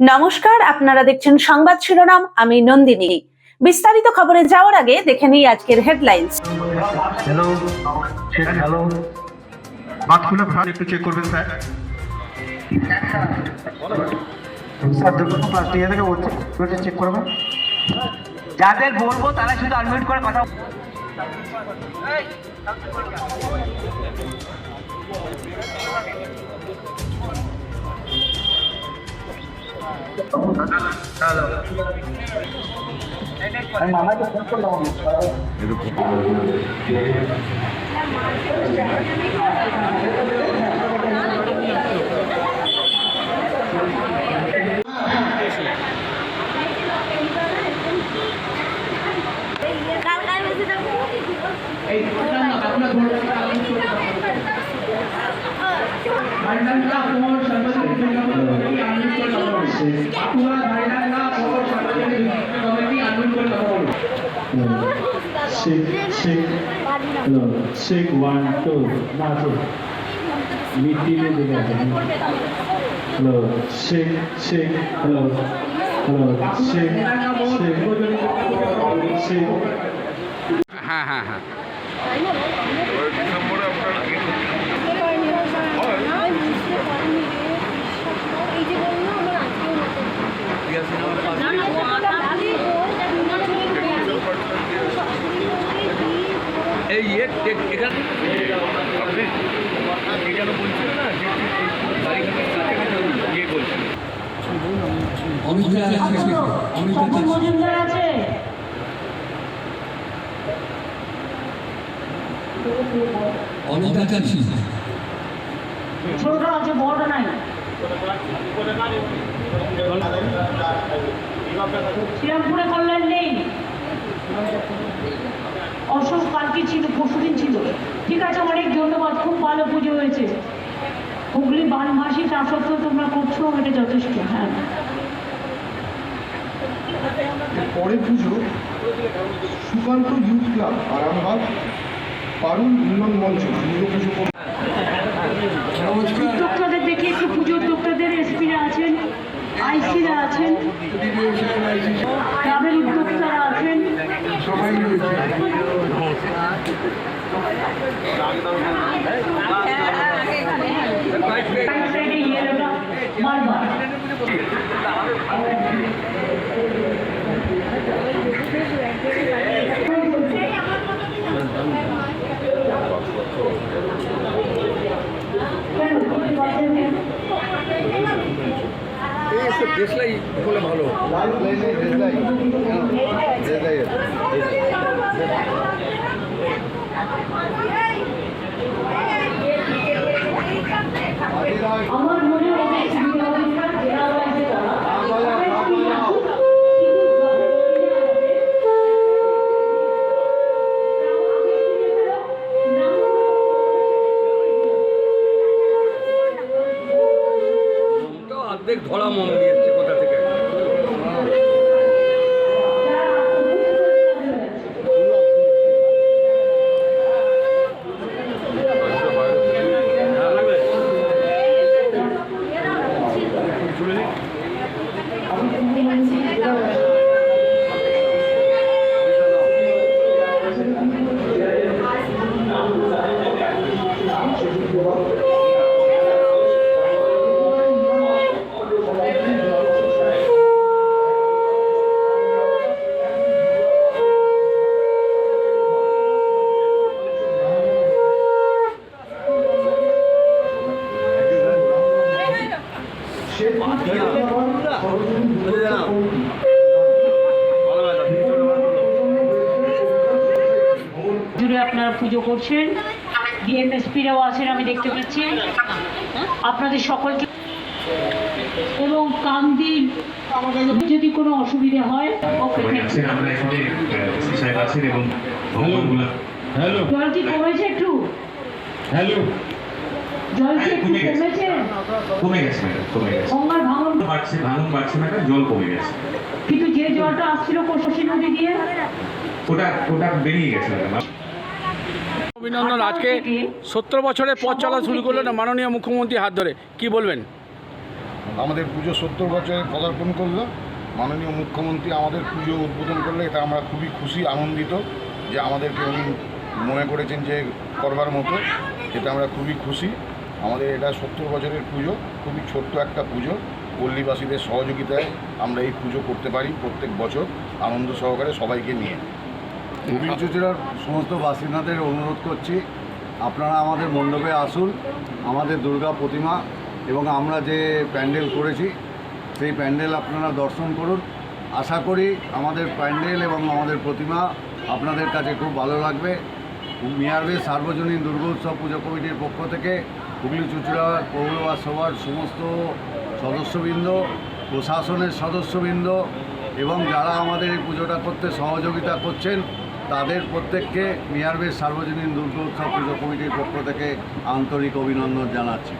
নমস্কার, আপনারা দেখছেন সংবাদ শিরোনাম, আমি নন্দিনী। বিস্তারিত খবরে যাওয়ার আগে দেখে নিই আজকের হেডলাইন্স হ্যালো হ্যালো খুলে একটু চেক করবেন স্যার স্যার দিয়ে থেকে চেক যাদের বলব, তারা শুধু আনমিউট করে কথা 이렇게 shake, shake, no, shake one, two, not two. মিটিয়ে দিলে hello Sheikh Sheikh hello hello Sheikh Sheikh হ্যাঁ হ্যাঁ হ্যাঁ ঠিক আছে মজুমদার আছে। ছোটটা আছে বড়টা নাই। শ্রীরামপুরে কল্যাণ নেই। অশোক কালকে ছিল পরশুদিন ছিল। ঠিক আছে অনেক ধন্যবাদ খুব ভালো পুজো হয়েছে। হুগলি বানভাসী তা সত্ত্বেও তোমরা করছ এটা যথেষ্ট হ্যাঁ। পরে পুজো সুকান্ত ইউথ ক্লাব আরামবাগ পারুল মিলন মঞ্চ দুর্গা পুজো উদ্যোক্তাদের দেখে একটু পুজো উদ্যোক্তাদের এসপিরা আছেন আইসিরা আছেন ট্রাভেল উদ্যোক্তারা আছেন। Right দেশলাই হলে ভালো। আমার করছেন। ডিএমএসপিরাও আছেন আমি দেখতে পাচ্ছি। আপনাদের সকলকে এবং কান্দির যদি কোনো অসুবিধা হয় ওকে জল কি কমেছে একটু? হ্যালো। জল কি হ্যাঁ, একটু কমেছে? কমে গেছে কমে গেছে। গঙ্গার ভাঙন বাড়ছে ভাঙন বাড়ছে ম্যাডাম জল কমে গেছে। কিন্তু যে জলটা আসছিল কোশী নদী দিয়ে? ওটা ওটা বেরিয়ে গেছে ম্যাডাম। অভিনন্দন। আজকে সত্তর বছরের পথ চলা শুরু করলেন মাননীয় মুখ্যমন্ত্রী হাত ধরে? কি বলবেন? আমাদের পুজো সত্তর বছরে পদার্পণ করল। মাননীয় মুখ্যমন্ত্রী আমাদের পুজো উদ্বোধন করলে এটা আমরা খুবই খুশি আনন্দিত যে আমাদেরকে উনি মনে করেছেন যে করবার মতো এটা আমরা খুবই খুশি। আমাদের এটা সত্তর বছরের পুজো খুবই ছোট্ট একটা পুজো। পল্লীবাসীদের সহযোগিতায় আমরা এই পুজো করতে পারি প্রত্যেক বছর আনন্দ সহকারে সবাইকে নিয়ে। হুগলি চুচুড়ার সমস্ত বাসিন্দাদের অনুরোধ করছি, আপনারা আমাদের মণ্ডপে আসুন, আমাদের দুর্গা প্রতিমা এবং আমরা যে প্যান্ডেল করেছি, সেই প্যান্ডেল আপনারা দর্শন করুন। আশা করি আমাদের প্যান্ডেল এবং আমাদের প্রতিমা আপনাদের কাছে খুব ভালো লাগবে। মিয়ারবে সার্বজনীন দুর্গোৎসব পুজো কমিটির পক্ষ থেকে হুগলি চুচুড়া পৌরবা সভার সমস্ত সদস্যবৃন্দ, প্রশাসনের সদস্যবৃন্দ এবং যারা আমাদের এই পুজোটা করতে সহযোগিতা করছেন তাদের প্রত্যেককে মিয়ারবে সার্বজনীন দুর্গোৎসব পুজো কমিটির পক্ষ থেকে আন্তরিক অভিনন্দন জানাচ্ছি।